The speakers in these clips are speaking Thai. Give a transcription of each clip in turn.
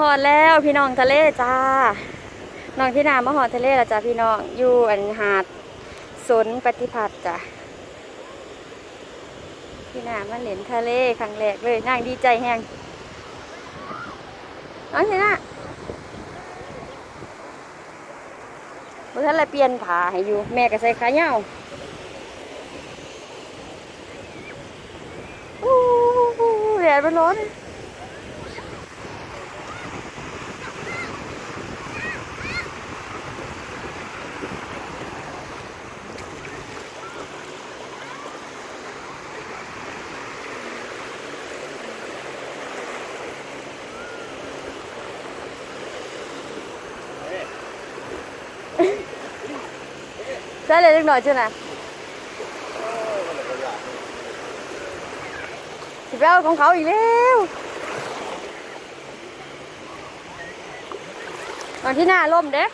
หอดแล้วพี่น้องทะเลจ้า น้องที่นามาหอดทะเลแล้วจ้าพี่น้องอยู่อันหาดสนปฏิพัฒน์จ้ะพี่นามาเล่นทะเลครั้งแรกเลยนางดีใจแฮงน้องที่นาเมื่อท่านลยเปลี่ยนผาให้อยู่ แม่ก็ใส่ขาเหย้าอู้หูแดดมันร้อน ใช่เลยเล็กน้อยใช่ไหมสิไปเอาของเขาอีกแล้วตอนที่หน้าล่มเด้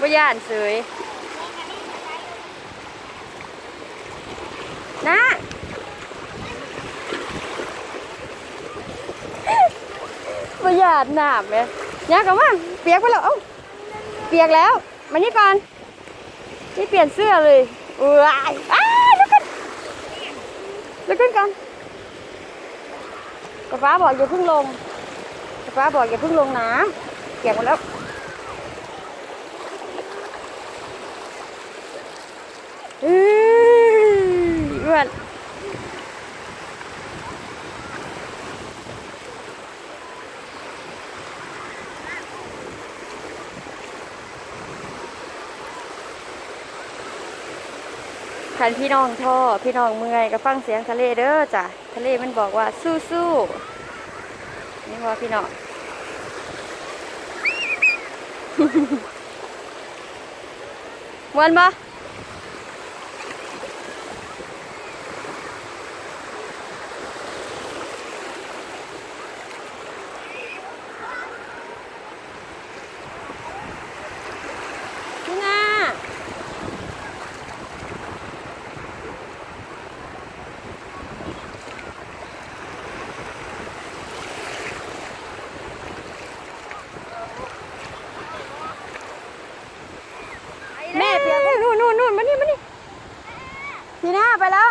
บ่ย่านเสยนะบย่านน้ำไหมยากกับว่าเปียกไปแล้วเอ้าเปียกแล้ว มานี่ก่อน เปลี่ยนเสื้อเลยว้ายอ้าวลุกขึ้นลุกขึ้นก่อนกระฟ้าบอกอย่าเพิ่งลงกระฟ้าบอกอย่าเพิ่งลงนะเปียกหมดแล้วเฮ้ยอ้วน คันพี่น้องท่อพี่น้องเมื่อยก็ฟังเสียงทะเลเด้อจ้ะทะเลมันบอกว่าสู้สู้นี่ว่าพี่น้องมวนปะนี่นะแม่เปียกนู่นนู่นนู่นมานี่มานี่ทีหน้าไปแล้ว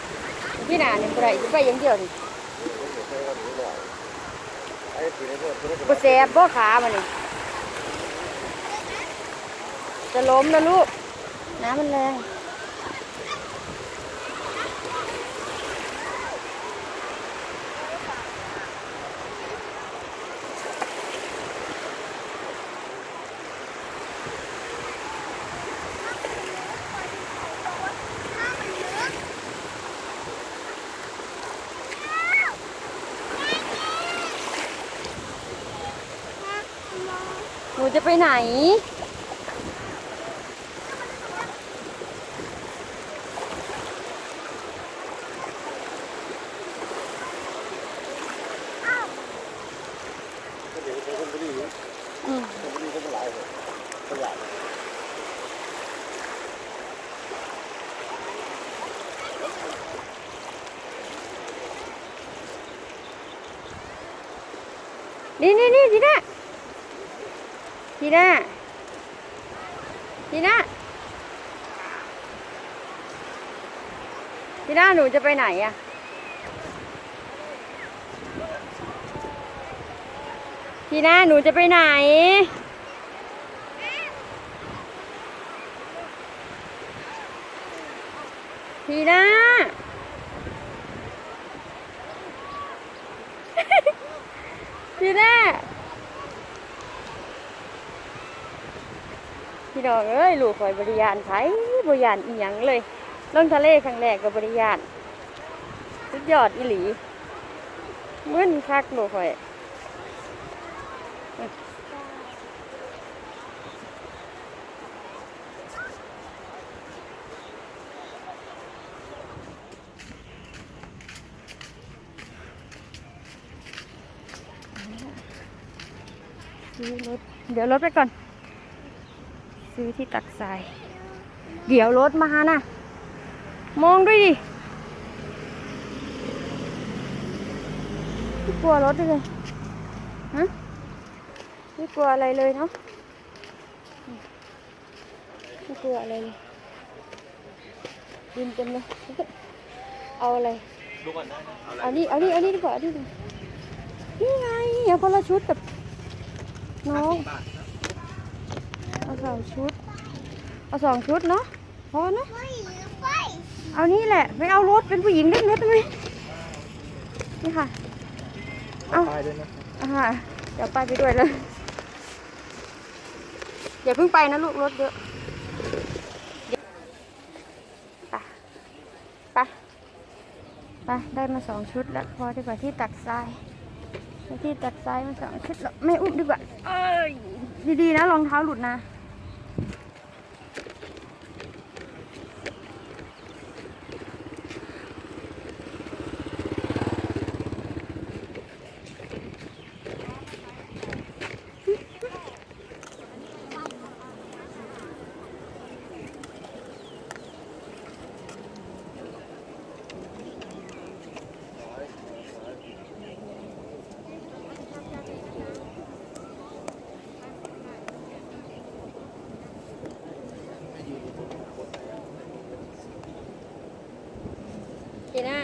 ที่หนาเนี่ยไปไปอย่างเดียวนี่บ่แสบบ่ขามันนี่จะล้มนะลูก น้ำมันแรง จะไปไหนอืมนี่นี่นี่ทีน่า น่าทีน่าทีน่าหนูจะไปไหนอะทีน่าหนูจะไปไหน ทีน่า ทีน่า พี่น้องเอ้ยลูกข่อยบริยานไผบริยานอีหยังเลยลงทะเลครั้งแรกก็บบริยานสุดยอดอีหลีมึนคักลูกข่อยซื้อรถเดี๋ยวรถไปก่อน ซื้อที่ตักทราย เดี๋ยวรถมานะ มองด้วยดิไม่กลัวรถเลยฮะไม่กลัวอะไรเลยเนาะไม่กลัวอะไรเลยดินเต็มเลยเอาอะไรดูก่อนได้นะเอาอะไรเอานี่เอานี่เอานี่ดีกว่าเอานี่ดีนี่ไงเอาคนละชุดกับน้อง สองชุด เอาสองชุดเนาะพอนะเอานี่แหละ ไม่เอารถเป็นผู้หญิงเล่นรถทำไมนี่ค่ะ เอาไปด้วยนะอ่าเดี๋ยวไปไปด้วยเลยอย่าเพิ่งไปนะลูกรถเยอะเดี๋ยวไปไปไปได้มาสองชุดแล้วพอดีกว่าที่ตักทรายได้ที่ตักทรายมาสองชุดแล้วไม่อุ้มดีกว่าเอ้ยดีๆนะรองเท้าหลุดนะ น่า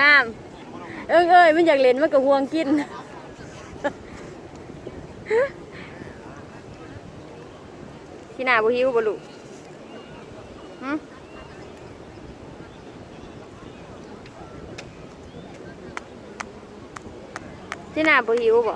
น้ำเอ้ยเอ้ยมันอยากเล่นมันก็ห่วงกินที่หน้าบ่หิวบ่ลูกหึที่หน้าบ่หิวบ่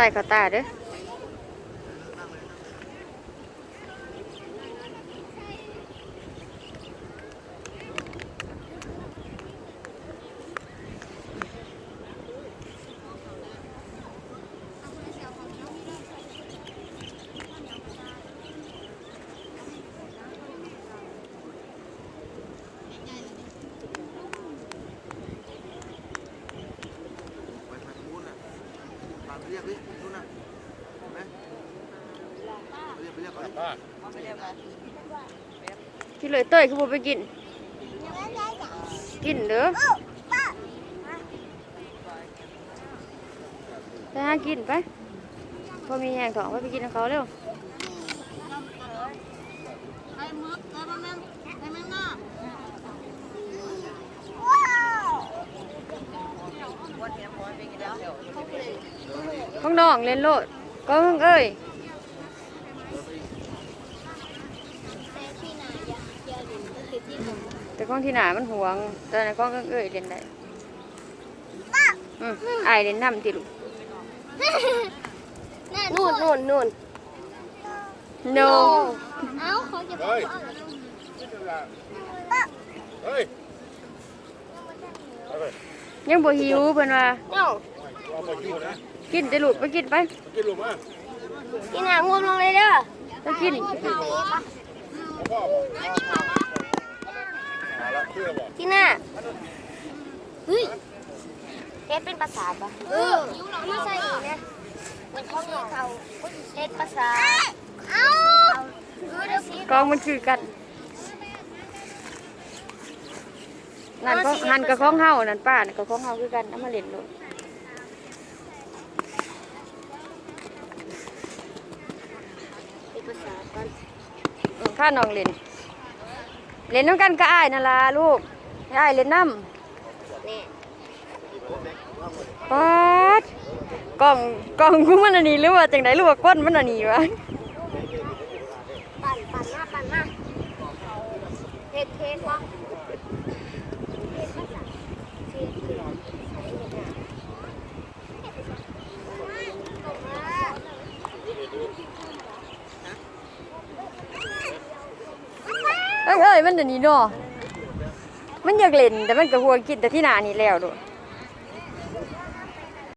ใส่ข้าวตาเด้อ ที่เลยเต้ยคือบ่ไปกิน กินเด้อไปหากินไปพอมีแหงท้องไปไปกินกับเขาเร็วข้างนอกเล่นโลดก็มึงเอ้ย กล้องที่หนามันห่วง แต่ในกล้องก็เอ้ยเล่นได้อืมอายเล่นน้ำติลูกนู่นนู่นนู่น no เอ้าเขาจะเฮ้ยเฮ้ยเอาไปยังบ่หิวเพิ่นว่าเอาไปกินนะกินจะหลุดไปกินไปกินลูกมากินหางวมลงเลยเด้อไปกินพ่อาแล้วเพื่อบอก ที่หน้าเฮ้ยเฮ็ดเป็นภาษาปะเออมาใส่อีกนะมันเขาเขาเฮ็ดภาษาเอ้าเออเดี๋ยวสิกองมันคือกันนั่นก็หันกับของเฮานั่นป้านั่นกับของเฮาคือกันเอามาเล่นโลดเป็นภาษาก่อนอืมข้าน้องเล่น เล่นน้ำกันก็อ้ายนั่นล่ะลูกอ้ายเล่นน้ำป๊าดกล่องกล่องกูมันอันนี้หรือว่าจังไดหรือว่าก้นมันอันนี้วะปั่นปั่นมาปั่นมาเฮ็ดเฮ็ดวะเฮ็ดภาษาเฮ็ดเฮ็ด มันเดี๋ยมันอันนี้เนาะมันอยากเล่นแต่มันก็หัวกินแต่ที่หนานี่แล้วด้วย